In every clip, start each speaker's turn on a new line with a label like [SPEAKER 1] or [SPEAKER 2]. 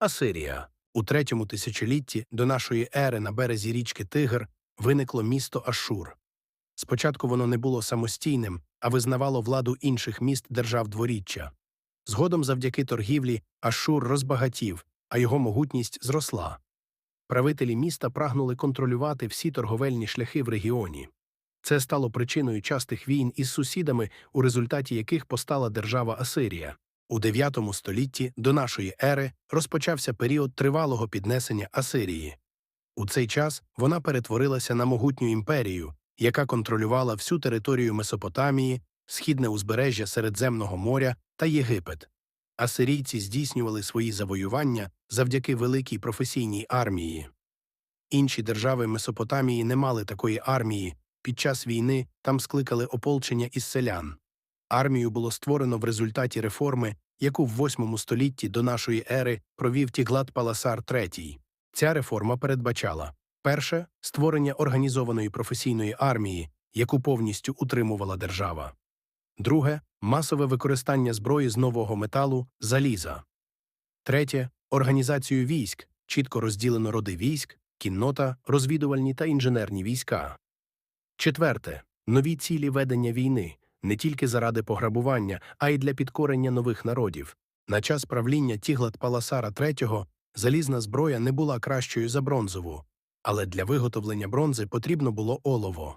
[SPEAKER 1] Асирія. У третьому тисячолітті до нашої ери на березі річки Тигр виникло місто Ашур. Спочатку воно не було самостійним, а визнавало владу інших міст держав дворіччя. Згодом, завдяки торгівлі, Ашур розбагатів, а його могутність зросла. Правителі міста прагнули контролювати всі торговельні шляхи в регіоні. Це стало причиною частих війн із сусідами, у результаті яких постала держава Асирія. У IX столітті до нашої ери розпочався період тривалого піднесення Асирії. У цей час вона перетворилася на могутню імперію, яка контролювала всю територію Месопотамії, східне узбережжя Середземного моря та Єгипет. Асирійці здійснювали свої завоювання завдяки великій професійній армії. Інші держави Месопотамії не мали такої армії, під час війни там скликали ополчення із селян. Армію було створено в результаті реформи, яку в VIII столітті до нашої ери провів Тіглат Паласар III. Ця реформа передбачала перше створення організованої професійної армії, яку повністю утримувала держава. Друге масове використання зброї з нового металу заліза. Третє організацію військ, чітко розділено роди військ, кіннота, розвідувальні та інженерні війська. Четверте нові цілі ведення війни не тільки заради пограбування, а й для підкорення нових народів. На час правління Тіглат Паласара III залізна зброя не була кращою за бронзову, але для виготовлення бронзи потрібно було олово.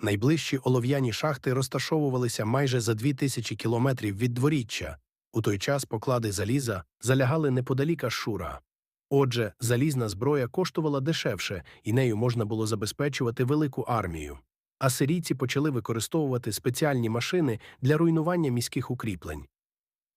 [SPEAKER 1] Найближчі олов'яні шахти розташовувалися майже за дві тисячі кілометрів від дворіччя. У той час поклади заліза залягали неподалік Ашура. Отже, залізна зброя коштувала дешевше, і нею можна було забезпечувати велику армію. Асирійці почали використовувати спеціальні машини для руйнування міських укріплень.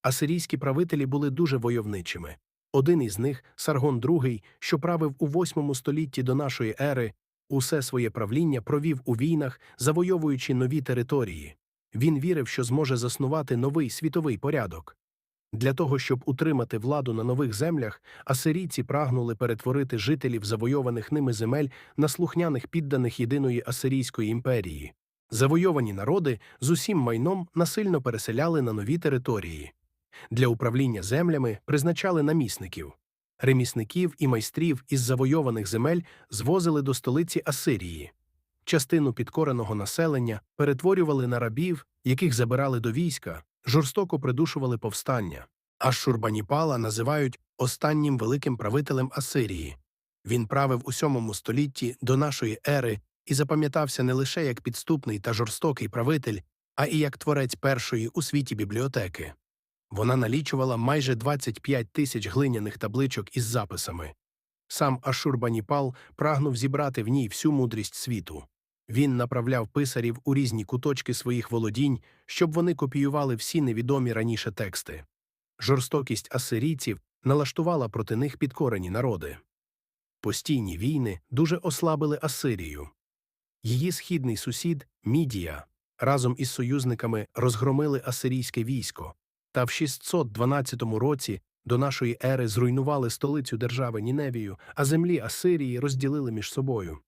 [SPEAKER 1] Асирійські правителі були дуже войовничими. Один із них, Саргон II, що правив у VIII столітті до нашої ери, усе своє правління провів у війнах, завойовуючи нові території. Він вірив, що зможе заснувати новий світовий порядок. Для того, щоб утримати владу на нових землях, асирійці прагнули перетворити жителів завойованих ними земель на слухняних підданих єдиної асирійської імперії. Завойовані народи з усім майном насильно переселяли на нові території. Для управління землями призначали намісників. Ремісників і майстрів із завойованих земель звозили до столиці Асирії. Частину підкореного населення перетворювали на рабів, яких забирали до війська, жорстоко придушували повстання. Шурбаніпала називають останнім великим правителем Асирії. Він правив у сьомому столітті до нашої ери і запам'ятався не лише як підступний та жорстокий правитель, а і як творець першої у світі бібліотеки. Вона налічувала майже 25 тисяч глиняних табличок із записами. Сам Ашурбаніпал прагнув зібрати в ній всю мудрість світу. Він направляв писарів у різні куточки своїх володінь, щоб вони копіювали всі невідомі раніше тексти. Жорстокість асирійців налаштувала проти них підкорені народи. Постійні війни дуже ослабили Асирію. Її східний сусід Мідія разом із союзниками розгромили асирійське військо, та в 612 році до нашої ери зруйнували столицю держави Ніневію, а землі Асирії розділили між собою.